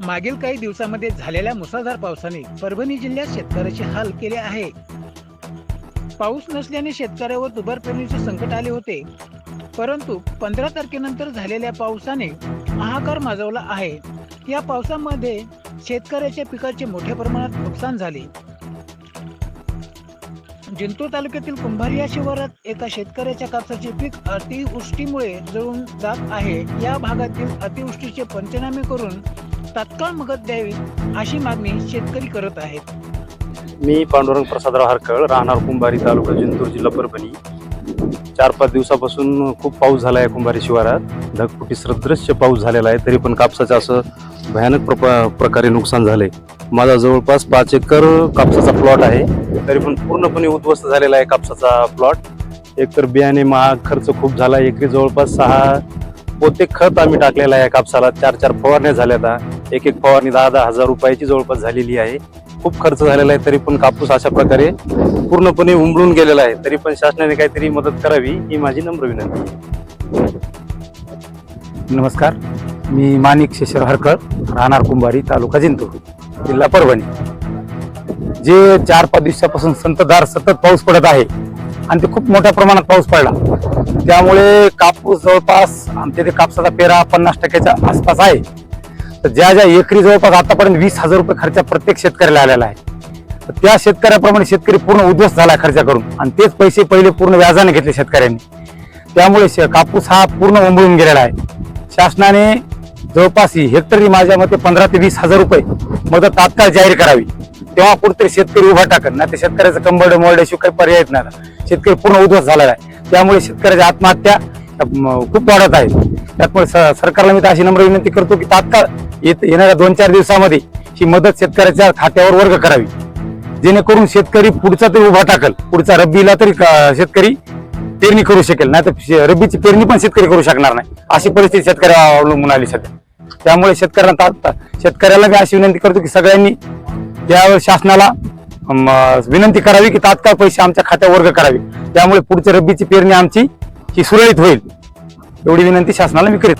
मागील काही दिवसांमध्ये झालेल्या मुसळधार पावसाने परभणी जिल्ह्यात शेतकऱ्याचे हाल केले आहे. पाऊस नसल्याने शेतकऱ्यावर दुबार पेरणीचे संकट आले होते. परंतु पंधरा तारखेनंतर झालेल्या पावसाने हाहाकार माजवला आहे. या पावसामध्ये शेतकऱ्याच्या पिकाचे मोठ्या प्रमाणात नुकसान झाले. जिंतूर तालुक्यातील कुंभार या शिवारात एका शेतकऱ्याच्या कापसाचे पीक अतिवृष्टीमुळे जळून जात आहे. या भागातील अतिवृष्टीचे पंचनामे करून तात्काळ मदत द्यावी अशी मागणी शेतकरी करत आहेत. मी पांडुरंग प्रसादराव हरकळ राहणार कुंभारी तालुका जिंतूर जिल्हा परभणी. चार पाच दिवसापासून खूप पाऊस झाला आहे कुंभारी शिवारात. ढगफुटी सदृश्य पाऊस झालेला आहे तरी पण कापसाचं असं भयानक प्र प्रकारे नुकसान झाले माझा जवळपास पाच एकर कापसाचा प्लॉट आहे तरी पण पूर्णपणे उद्ध्वस्त झालेला आहे कापसाचा प्लॉट. एकतर बियाणे महाग खर्च खूप झाला एकरी जवळपास सहा पोते खत आम्ही टाकलेलं आहे कापसाला चार चार फवारण्या झाल्या आता एक एक फवारणी दहा दहा हजार रुपयाची जवळपास झालेली आहे. खूप खर्च झालेला आहे तरी पण कापूस अशा प्रकारे पूर्णपणे उमळून गेलेला आहे. तरी पण शासनाने काहीतरी मदत करावी ही माझी नम्र विनंती नमस्कार. मी माणिक शेषर हरकळ राहणार कुंभारी तालुका जिंतूर जिल्हा परभणी. जे चार पाच दिवसापासून संततधार सतत पाऊस पडत आहे आणि ते खूप मोठ्या प्रमाणात पाऊस पडला. त्यामुळे कापूस जवळपास आमच्या इथे कापसाचा पेरा पन्नास टक्क्याच्या आसपास आहे. तर ज्या ज्या एकरी जवळपास आतापर्यंत वीस हजार रुपये खर्च प्रत्येक शेतकऱ्याला आलेला आहे तर त्या शेतकऱ्याप्रमाणे शेतकरी पूर्ण उद्ध्वस्त झाला खर्च करून. आणि तेच पैसे पहिले पूर्ण व्याजाने घेतले शेतकऱ्यांनी. त्यामुळे शे- कापूस हा पूर्ण उंबळून गेलेला आहे. शासनाने जवळपास हेक्टरी माझ्या मते पंधरा ते वीस हजार रुपये मदत तात्काळ जाहीर करावी. तेव्हा कुठेतरी शेतकरी उभा टाकत नाही तर शेतकऱ्याचं कंबड मोरड्याशिवाय काही पर्याय येत नाही. शेतकरी पूर्ण उद्ध्वस्त झालेला आहे. त्यामुळे शेतकऱ्याच्या आत्महत्या खूप वाढत आहे. त्यामुळे स- सरकारला मी तर अशी नम्र विनंती करतो की तात्काळ येत- येणाऱ्या दोन चार दिवसामध्ये ही मदत शेतकऱ्याच्या खात्यावर वर्ग करावी. जेणेकरून शेतकरी पुढचा तरी उभा टाकल. पुढचा रब्बीला तरी शेतकरी पेरणी करू शकेल. नाही तर रब्बीची पेरणी पण शेतकरी करू शकणार नाही. अशी परिस्थिती शेतकऱ्या अवलंबून आली सध्या. त्यामुळे शेतकऱ्यांना शेतकऱ्याला मी अशी विनंती करतो की सगळ्यांनी यावर शासनाला विनंती करावी की तात्काळ पैसे आमच्या खात्यावर वर्ग करावे. त्यामुळे पुढच्या रब्बीची पेरणी आमची ही सुरळीत होईल. एवढी विनंती शासनाला मी करीत